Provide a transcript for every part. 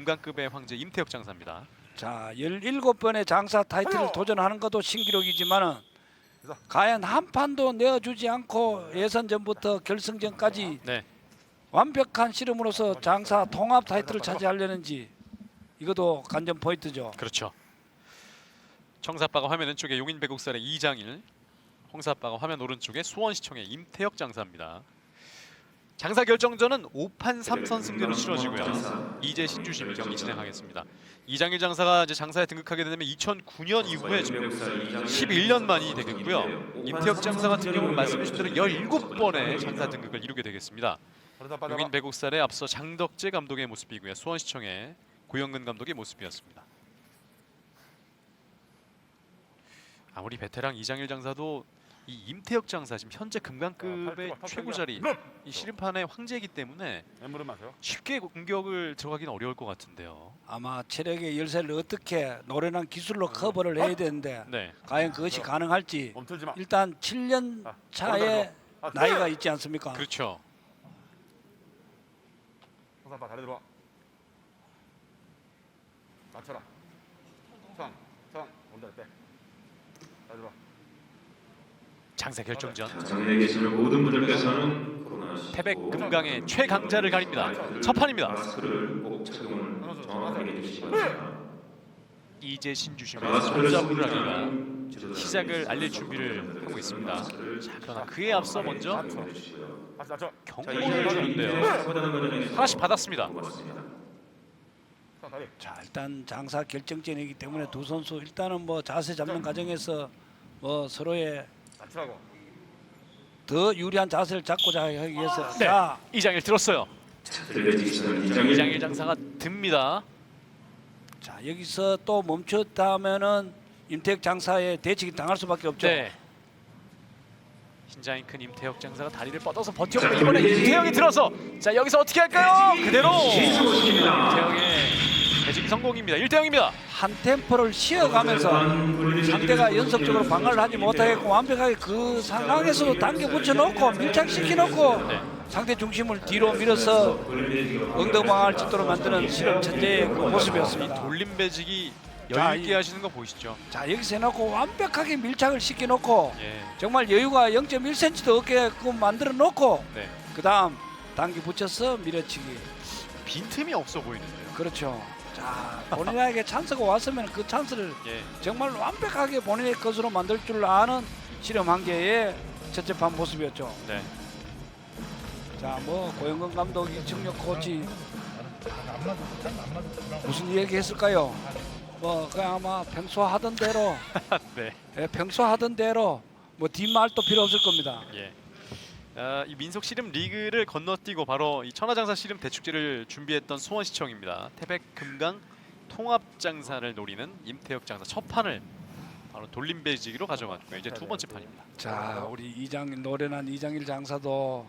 금강급의 황제 임태혁 장사입니다. 자, 17번의 장사 타이틀을 도전하는 것도 신기록이지만은 과연 한 판도 내어주지 않고 예선전부터 결승전까지 네. 완벽한 씨름으로서 장사 통합 타이틀을 차지하려는지 이것도 관전 포인트죠. 그렇죠. 청사빠가 화면 왼쪽에 용인 배국살의 이장일, 홍사빠가 화면 오른쪽에 수원시청의 임태혁 장사입니다. 장사 결정전은 5판 3선 승리로 치러지고요. 이제 신주심이 경기 진행하겠습니다. 이장일 장사가 이제 장사에 등극하게 되면 2009년 이후에 지금 11년 만이 되겠고요. 임태혁 장사 같은 경우는 말씀해주신 대로 17번의 장사 등극을 이루게 되겠습니다. 용인 배국살에 앞서 장덕재 감독의 모습이고요. 수원시청의 고영근 감독의 모습이었습니다. 아무리 베테랑 이장일 장사도 이 임태혁 장사 지금 현재 금강급의 최고 자리 이 시름판의 황제이기 때문에. 쉽게 공격을 들어가기는 어려울 것 같은데요. 아마 체력의 열쇠를 어떻게 노련한 기술로 커버를 해야 되는데 네, 과연 그것이 가능할지 멈틀지 마. 일단 7년 아, 차에 아, 나이가 있지 않습니까? 그렇죠. 홍사빠 다리 들어와. 맞춰라. 청, 청. 온다 빼. 다리 들어와. 장사 결정전 장애에 계시는 모든 분들께서는 코로나19 태백 금강의 최강자를 가립니다. 첫 판입니다. 마스크를 꼭 착용을 정확하게 해주시기 바랍니다. 이제 신주심의 마스크를 전자부라기가 쓰고 시작을 알릴 준비를 하고 있습니다. 자, 그러나 그에 앞서 먼저 다시 맞춰. 경고를 주는데요. 하나씩 받았습니다. 다리. 자 일단 장사 결정전이기 때문에 두 선수 일단은 뭐 자세 잡는 과정에서 뭐 서로의 맞추라고. 더 유리한 자세를 잡고자 하기 위해서 네. 자 이장일 들었어요. 이장일 이장일 장사가 듭니다. 자 여기서 또 멈췄다면은 임택 장사의 대책이 당할 수밖에 없죠. 네. 신장이 큰 임태혁 장사가 다리를 뻗어서 버텨보고 이번에 임태혁이 들어서 자 여기서 어떻게 할까요? 그대로 임태혁의 배지기 성공입니다. 1대 0입니다. 한 템포를 쉬어가면서 상대가 연속적으로 방어를 하지 못하겠고 완벽하게 그 상황에서도 당겨 붙여놓고 밀착시켜 놓고 네. 상대 중심을 뒤로 밀어서 엉덩방아를 짓도록 만드는 실험 천재의 그 모습이었습니다. 돌림 배지기 자, 여유 있게 이- 하시는 거 보이시죠? 자 여기서 해놓고 완벽하게 밀착을 시켜놓고 예. 정말 여유가 0.1cm도 없게끔 만들어 놓고 네. 그 다음 당겨 붙여서 밀어치기 빈틈이 없어 보이는데요. 그렇죠. 자 본인에게 찬스가 왔으면 그 찬스를 예. 정말 완벽하게 본인의 것으로 만들 줄 아는 실험 한계의 첫째 판 모습이었죠. 네. 자 뭐 고영근 감독 이청용 코치 무슨 이야기 했을까요? 뭐 그냥 아마 평소 하던 대로 네. 예, 평소 하던 대로 뭐 뒷말도 필요 없을 겁니다. 예. 아, 이 민속 씨름 리그를 건너뛰고 바로 이 천하장사 씨름 대축제를 준비했던 수원시청입니다. 태백 금강 통합 장사를 노리는 임태혁 장사 첫 판을 바로 돌림 배지기로 가져갔고요. 이제 두 번째 판입니다. 자 우리 이장 노련한 이장일 장사도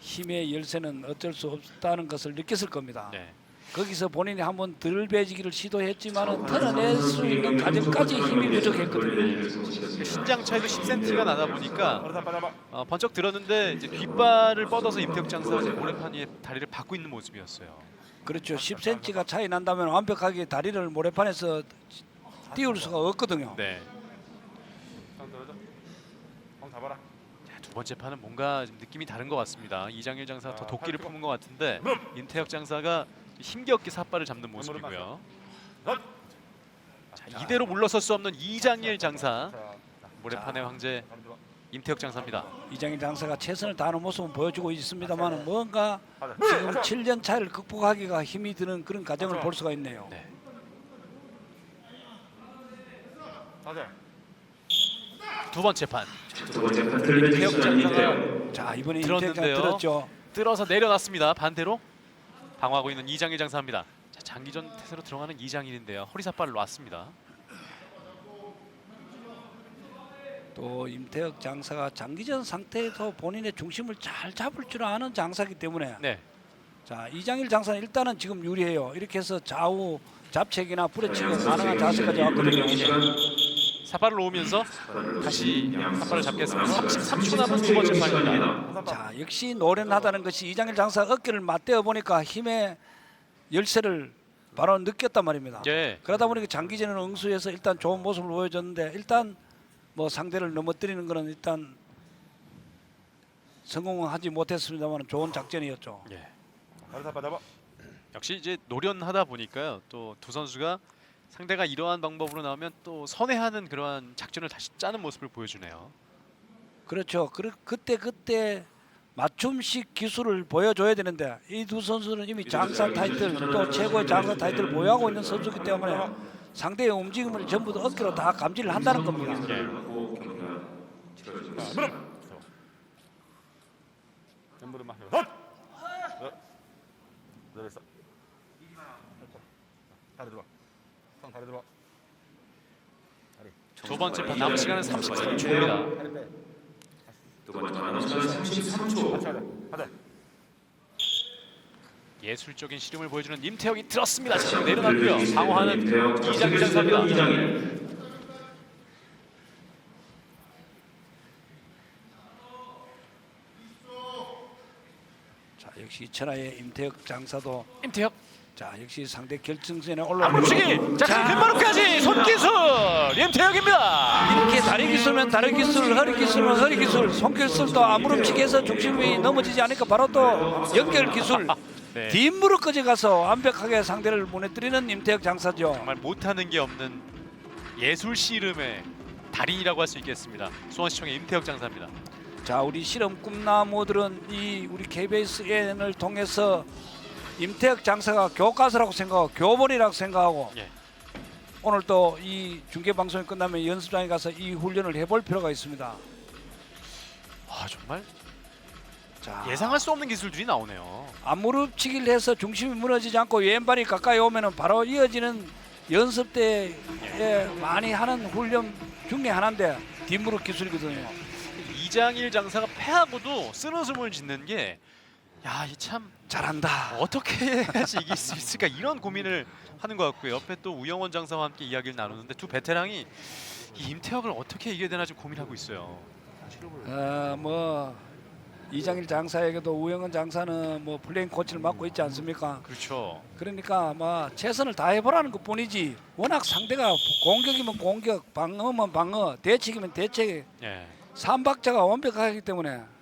힘의 열쇠는 어쩔 수 없다는 것을 느꼈을 겁니다. 네. 거기서 본인이 한번 덜 배지기를 시도했지만은 털어낼 수 있는 과정까지 힘이 부족했거든요. 신장 차이도 10cm가 나다 보니까. 어, 번쩍 들었는데 이제 뒷발을 뻗어서 임태혁 장사가 이제 모래판 위에 다리를 받고 있는 모습이었어요. 그렇죠. 10cm가 차이 난다면 완벽하게 다리를 모래판에서 띄울 수가 없거든요. 네. 자, 두 번째 판은 뭔가 좀 느낌이 다른 것 같습니다. 이장일 장사가 더 아, 도끼를 팔 품은 것 같은데 임태혁 장사가 힘겹게 삿발을 잡는 모습이고요. 넛. 자, 이대로 물러설 수 없는 이장일 장사 자, 모래판의 황제. 임태혁 장사입니다. 이장일 장사가 최선을 다하는 모습은 보여주고 있습니다만 뭔가. 지금 7년 차를 극복하기가 힘이 드는 그런 과정을 볼 수가 있네요. 네. 두 번째 판 두 번째 판 임태혁 텔레비전 장사가 자 이번에 임태혁 장 들었는데요. 들었죠. 들어서 내려놨습니다. 반대로 방어하고 있는 이장일 장사입니다. 자, 장기전 태세로 들어가는 이장일인데요. 허리 삿발을 놨습니다. 또 임태혁 장사가 장기전 상태에서 본인의 중심을 잘 잡을 줄 아는 장사기 때문에 네. 자 이장일 장사는 일단은 지금 유리해요. 이렇게 해서 좌우 잡채기나 부러치기가 가능한 자세까지 왔거든요. 삿발을 놓으면서 다시 삿발을 잡겠습니다. 33초 남은 두 번째 판입니다. 자 역시 노련하다는 것이 이장일 장사 어깨를 맞대어 보니까 힘의 열쇠를 바로 느꼈단 말입니다. 예. 그러다 보니까 장기전을 응수해서 일단 좋은 모습을 보여줬는데 일단 뭐 상대를 넘어뜨리는 거는 일단 성공은 하지 못했습니다만 좋은 작전이었죠. 예. 역시 이제 노련하다 보니까요. 또두 선수가 상대가 이러한 방법으로 나오면 또 선회하는 그러한 작전을 다시 짜는 모습을 보여주네요. 그렇죠. 그, 그때 그때 맞춤식 기술을 보여줘야 되는데 이 두 선수는 이미 장사 타이틀 또 최고의 장사 타이틀을 보유하고 있는 선수이기 때문에 상대의 움직임을 전부 다 어깨로 다 감지를 한다는 겁니다. 예. 있어. 다리 들어. 상 다리 들어. 다리. 두 번째 판 남은 시간은 33초입니다. 다리 빼. 두 번째 만원 33초. 같이 하자. 하자. 예술적인 시름을 보여주는 임태혁이 들었습니다. 지금 내려놨고요. 방어하는 임태혁 이장일 장사입니다. 이장일. 자 역시 천하의 임태혁 장사도 임태혁 자 역시 상대 결승전에 올라오는 앞으로치기 자 뒷마루까지 손기술 임태혁입니다. 이렇게 다리 기술면 다리 기술, 허리 기술면 허리 기술, 손기술도 아무름치기해서 중심이 넘어지지 않으니까 바로 또 연결 기술 네. 뒷무릎까지 가서 완벽하게 상대를 무너뜨리는 임태혁 장사죠. 정말 못하는 게 없는 예술 씨름의 달인이라고 할 수 있겠습니다. 수원시청의 임태혁 장사입니다. 자 우리 실험 꿈나무들은 이 우리 KBSN을 통해서 임태혁 장사가 교과서라고 생각하고 교본이라고 생각하고 예. 오늘 또 이 중계 방송이 끝나면 연습장에 가서 이 훈련을 해볼 필요가 있습니다. 아 정말 자 예상할 수 없는 기술들이 나오네요. 앞무릎치기를 해서 중심이 무너지지 않고 왼발이 가까이 오면은 바로 이어지는 연습 때에 많이 하는 훈련 중에 하나인데 뒷무릎 기술이거든요. 이장일 장사가 패하고도 쓴웃음을 짓는 게 야, 이 참 잘한다. 어떻게 해야지 이길 수 있을까 이런 고민을 하는 것 같고요. 옆에 또 우영원 장사와 함께 이야기를 나누는데 두 베테랑이 이 임태혁을 어떻게 이겨야 되나 좀 고민하고 있어요. 어뭐 이장일 장사에게도 우영은 장사는 뭐 플레잉 코치를 맡고 있지 않습니까? 그렇죠. 그러니까 뭐 최선을 다해보라는 것뿐이지 워낙 상대가 공격이면 공격, 방어면 방어, 대책이면 대책 예. 삼박자가 완벽하기 때문에 예.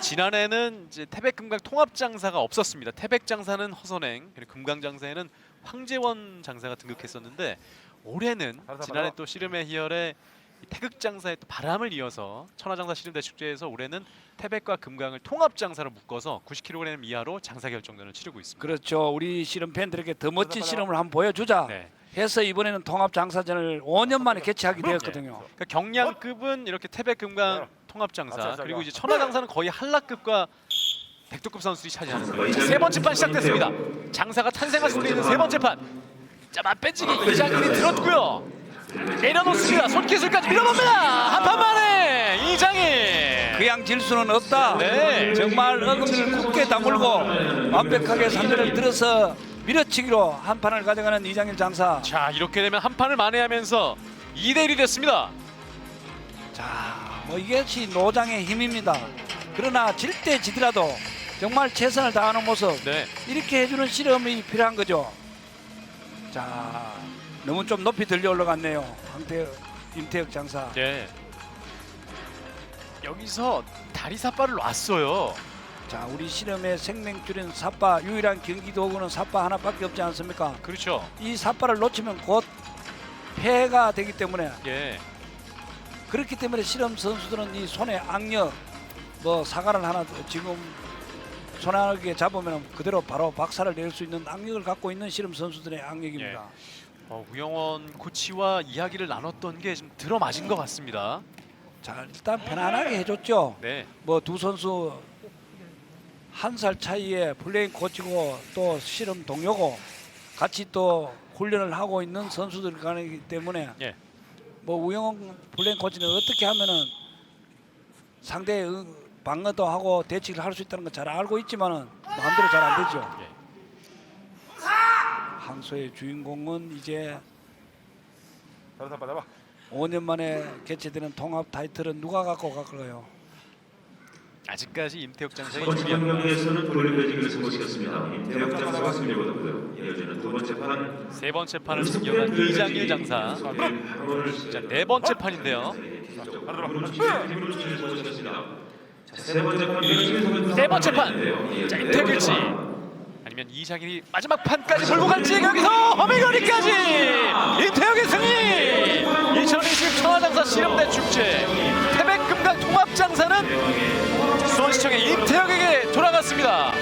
지난해는 이제 태백 금강 통합 장사가 없었습니다. 태백 장사는 허선행 그리고 금강 장사에는 황재원 장사가 등극했었는데 올해는 지난해. 또 씨름의 희열에 이 태극 장사의 또 바람을 이어서 천하장사 씨름대 축제에서 올해는 태백과 금강을 통합 장사로 묶어서 90kg 이하로 장사 결정전을 치르고 있습니다. 그렇죠. 우리 실험 팬들에게 더 멋진 실험을 한번 보여주자 네. 해서 이번에는 통합 장사전을 5년 만에 개최하게 되었거든요. 그러니까 경량급은 이렇게 태백 금강 통합 장사 맞아, 맞아. 그리고 이제 천하 장사는 거의 한라급과 백두급 선수들이 차지하는 거예요. 자, 세 번째 판 시작됐습니다. 장사가 탄생할 수도 있는 세 번째 판. 자 맞배지기 이장일이 들었고요. 내려놓습니다. 손기술까지 밀어봅니다. 한 판 만에 이장일. 그냥 질 수는 없다. 네. 정말 어금니를 굳게 다물고 완벽하게 상대를 들어서 밀어치기로 한 판을 가져가는 이장일 장사. 자 이렇게 되면 한 판을 만회하면서 2대 1이 됐습니다. 자, 뭐 이것이 노장의 힘입니다. 그러나 질 때 지더라도 정말 최선을 다하는 모습 네. 이렇게 해주는 실험이 필요한 거죠. 자, 너무 좀 높이 들려 올라갔네요. 황태 임태혁 장사. 네. 여기서 다리 삿발을 놨어요. 자, 우리 실험의 생명줄인 삿바 유일한 경기 도구는 삿바 하나밖에 없지 않습니까? 그렇죠. 이 삿바를 놓치면 곧 폐가 되기 때문에 예. 그렇기 때문에 실험 선수들은 이 손에 악력 뭐 사과를 하나 지금 하게 잡으면 그대로 바로 박살을 낼수 있는 악력을 갖고 있는 실험 선수들의 악력입니다. 어, 우영원 코치와 이야기를 나눴던 게 좀 들어맞은 것 같습니다. 자 일단 편안하게 해줬죠. 네. 뭐 두 선수 한 살 차이에 플레잉 코치고 또 실험 동료고 같이 또 훈련을 하고 있는 선수들이기 때문에 예. 뭐 우영원 플레잉 코치는 어떻게 하면은 상대의 응- 방어도 하고 대치를 할 수 있다는 걸 잘 알고 있지만은 마음대로 잘 안 되죠. 예. 항소의 주인공은 이제 잡아 잡아. 5년 만에 개최되는 통합 타이틀은 누가 갖고 갈까요? 아직까지 임태혁 장사의 첫 번째 유리합니다. 경기에서는 돌려지기를 승부시켰습니다. 임태혁 장사가 승리를 거뒀고요. 이어지는 두 번째 판 세 번째 판을 승격한 이장일 장사. 자, 네 번째 판인데요. 세 번째 판네 번째 판. 자, 임태혁 일치. 아니면 이장일이 마지막 판까지 몰고 갈지 여기서 허미거리까지 임태혁의 승리 2020 청와장사 씨름대 축제 태백금강 통합장사는 수원 시청의 임태혁에게 돌아갔습니다